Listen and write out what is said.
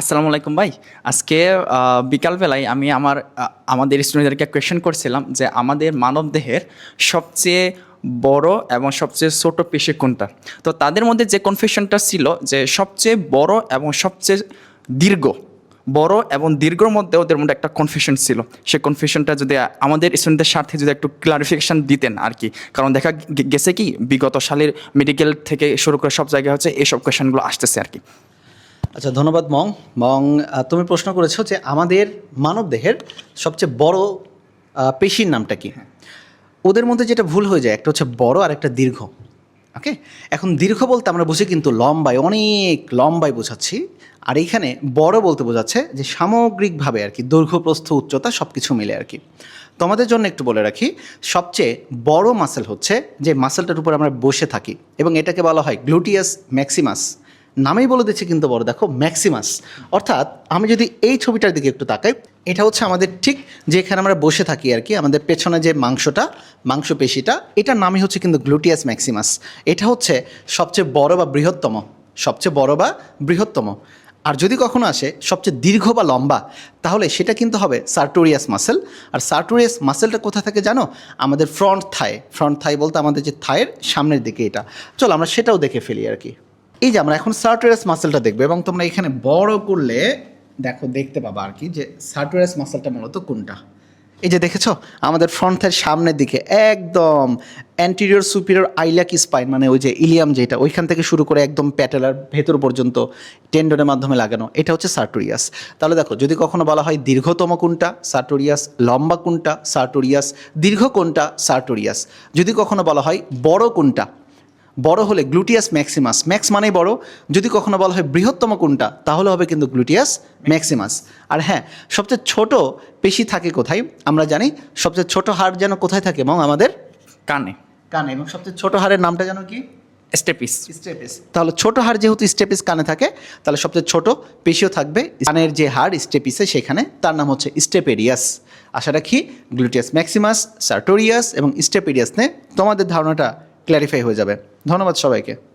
আসসালামু আলাইকুম ভাই। আজকে বিকালবেলায় আমি আমার আমাদের স্টুডেন্টদেরকে কোয়েশ্চেন করছিলাম যে আমাদের মানবদেহের সবচেয়ে বড় এবং সবচেয়ে ছোট পেশি কোনটা? তো তাদের মধ্যে যে কনফিউশনটা ছিল যে সবচেয়ে বড় এবং সবচেয়ে দীর্ঘ, বড় এবং দীর্ঘর মধ্যে ওদের মধ্যে একটা কনফিউশন ছিল। সে কনফিউশনটা যদি আমাদের স্টুডেন্টদের স্বার্থে যদি একটু ক্লারিফিকেশন দিতেন আর কি। কারণ দেখা গেছে কি, বিগত সালের মেডিকেল থেকে শুরু করে সব জায়গায় হচ্ছে এইসব কোয়েশনগুলো আসতেছে আর কি। আচ্ছা ধন্যবাদ মং। মং তুমি প্রশ্ন করেছ যে আমাদের মানব দেহের সবচেয়ে বড় পেশির নামটা কি? ওদের মধ্যে যেটা ভুল হয়ে যায় একটা হচ্ছে বড় আর একটা দীর্ঘ। ওকে এখন দীর্ঘ বলতে আমরা বুঝি কিন্তু লম্বায় অনেক লম্বায় বোঝাচ্ছি। আর এইখানে বড় বলতে বোঝাচ্ছে যে সামগ্রিকভাবে আর কি দৈর্ঘ্য প্রস্থ উচ্চতা সব কিছু মিলে আর কি। তোমাদের জন্য একটু বলে রাখি সবচেয়ে বড় মাসেল হচ্ছে যে মাসেলটার উপর আমরা বসে থাকি এবং এটাকে বলা হয় গ্লুটিয়াস ম্যাক্সিমাস নামেই বলে দিচ্ছে কিন্তু বড়, দেখো, ম্যাক্সিমাস। অর্থাৎ আমি যদি এই ছবিটার দিকে একটু তাকাই, এটা হচ্ছে আমাদের ঠিক যেখানে আমরা বসে থাকি আর কি, আমাদের পেছনে যে মাংসটা, মাংসপেশিটা, এটার নামই হচ্ছে কিন্তু গ্লুটিয়াস ম্যাক্সিমাস। এটা হচ্ছে সবচেয়ে বড় বা বৃহত্তম, সবচেয়ে বড় বা বৃহত্তম। আর যদি কখনো আসে, সবচেয়ে দীর্ঘ বা লম্বা, তাহলে সেটা কিন্তু হবে সার্টোরিয়াস মাসেল। আর সার্টোরিয়াস মাসেলটা কোথা থেকে জানো? আমাদের ফ্রন্ট থাই ফ্রন্ট থাই বলতে আমাদের যে থায়ের সামনের দিকে এটা। চলো, আমরা সেটাও দেখে ফেলি আর কি। এই যে আমরা এখন সার্টোরিয়াস মাসেলটা দেখব, এবং তোমরা এখানে বড় করলে, দেখো, দেখতে পাবা আর কি যে সার্টোরিয়াস মাসেলটা মূলত কোনটা। এই যে দেখেছ, আমাদের ফ্রন্ট থাইয়ের সামনের দিকে একদম অ্যান্টিরিয়র সুপিরিয়র আইলাক স্পাইন মানে ওই যে ইলিয়াম যেটা, ওইখান থেকে শুরু করে একদম প্যাটেলার ভেতর পর্যন্ত টেন্ডনের মাধ্যমে লাগানো, এটা হচ্ছে সার্টোরিয়াস। তাহলে দেখো, যদি কখনো বলা হয় দীর্ঘতম কোনটা, সার্টোরিয়াস, লম্বা কোনটা, সার্টোরিয়াস, দীর্ঘ কোনটা, সার্টোরিয়াস। যদি কখনো বলা হয় বড় কোনটা বড় হলে গ্লুটিয়াস ম্যাক্সিমাস। ম্যাক্স মানেই বড়। যদি কখনো বলা হয় বৃহত্তম কোনটা তাহলে হবে কিন্তু গ্লুটিয়াস ম্যাক্সিমাস। আর হ্যাঁ সবচেয়ে ছোট পেশি থাকে কোথায়? আমরা জানি সবচেয়ে ছোট হাড় যেন কোথায় থাকে এবং আমাদের? কানে। কানে। এবং সবচেয়ে ছোট হাড়ের নামটা যেন কি? স্টেপিস। স্টেপিস। তাহলে ছোট হাড় যেহেতু স্টেপিস কানে থাকে তাহলে সবচেয়ে ছোট পেশিও থাকবে কানের যে হাড় স্টেপিসে সেখানে তার নাম হচ্ছে স্টেপেরিয়াস। আশা রাখি গ্লুটিয়াস ম্যাক্সিমাস সার্টোরিয়াস এবং স্টেপেরিয়াস নিয়ে তোমাদের ধারণাটা ক্ল্যারিফাই হয়ে যাবে। ধন্যবাদ সবাইকে।